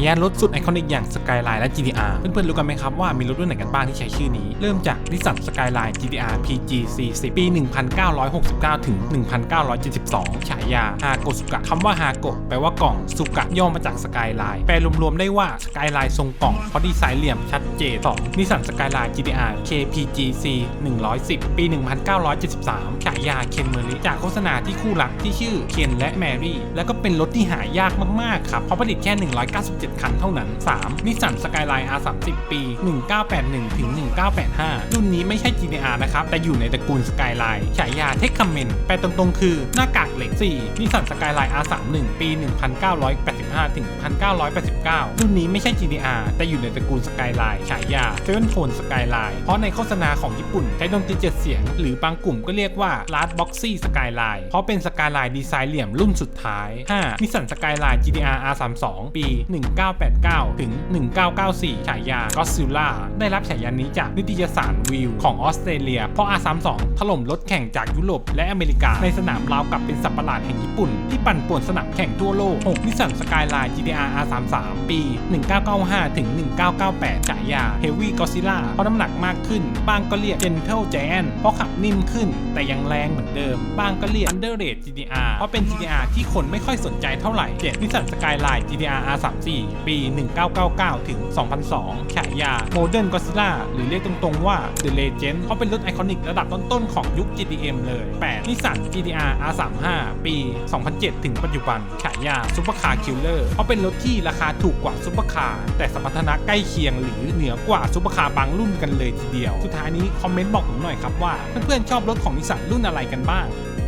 ายารถสุดไอคอนิกอย่าง Skyline และ GTR เพื่อนๆรู้กันไหมครับว่ามีรถรุ่นไหนกันบ้างที่ใช้ชื่อนี้ เริ่มจากนิสสัน Skyline GTR PG 40ปี 1969 ถึง 1972 ฉายาฮาโกสุกะคำว่าฮาโกะแปลว่ากล่องสุกะย่อมาจาก Skyline แปลรวมๆได้ว่า Skyline ทรงกล่องเพราะดีไซน์เหลี่ยมชัดเจน 2. นิสสัน Skyline GTR KPGC 110 ปี 1973 ฉายาเคนเมอริจากโฆษณาที่คู่รักที่ชื่อเคนและแมรี่ แล้วก็เป็นรถที่หายากมากๆครับเพราะผลิตแค่ 197คันเท่านั้น 3. นิสสันสกายไลน์ R30 ปี 1981ถึง1985 รุ่นนี้ไม่ใช่ GTR นะครับ แต่อยู่ในตระกูลสกายไลน์ฉายาเทคคัมเมนแปลตรงๆ คือหน้ากากเหล็ก 4. นิสสันสกายไลน์ R31 ปี 1985ถึง1989 รุ่นนี้ไม่ใช่ GTR แต่อยู่ในตระกูลสกายไลน์ฉายาเซเว่นโทนสกายไลน์เพราะในโฆษณาของญี่ปุ่นใช้ดนตรีเจ็ดเสียง หรือบางกลุ่มก็เรียกว่าลาร์ดบ็อกซี่สกายไลน์เพราะเป็นสกายไลน์ดีไซน์เหลี่ยมรุ่นสุดท้าย 5. นิสสันสกายไลน์ GTR R32 ปี 1 1989 ถึง 1994 ฉายา Godzilla ได้รับฉายานี้จากนิตยสารวิวของออสเตรเลีย เพราะ R32 ถล่มรถแข่งจากยุโรปและอเมริกา ในสนามราวกับเป็นสัตว์ประหลาดแห่งญี่ปุ่น ที่ปั่นป่วนสนามแข่งทั่วโลก 6. นิสสันสกายไลน์ GTR R33 ปี 1995 ถึง 1998 ฉายา Heavy Godzilla เพราะน้ำหนักมากขึ้น บางก็เรียก Gentle Giant เพราะขับนิ่มขึ้น แต่ยังแรงเหมือนเดิม บางก็เรียก Underrated GTR เพราะเป็น GTR ที่คนไม่ค่อยสนใจเท่าไหร่ 7. นิสสันสกายไลน์ GTR R34 ปี 1999 ถึง 2002 ฉายา Modern Godzilla หรือเรียกตรงๆว่า The Legend เพราะเป็นรถไอคอนิกระดับต้นๆของยุค GTM เลย 8. นิสสัน GTR R35 ปี 2007 ถึงปัจจุบัน ฉายา Super Car Killer เพราะเป็นรถที่ราคาถูกกว่าซุปเปอร์คาร์แต่สมรรถนะใกล้เคียงหรือเหนือกว่าซุปเปอร์คาร์บางรุ่นกันเลยทีเดียว สุดท้ายนี้คอมเมนต์บอกผมหน่อยครับว่าเพื่อนๆชอบรถของนิสสันรุ่นอะไรกันบ้าง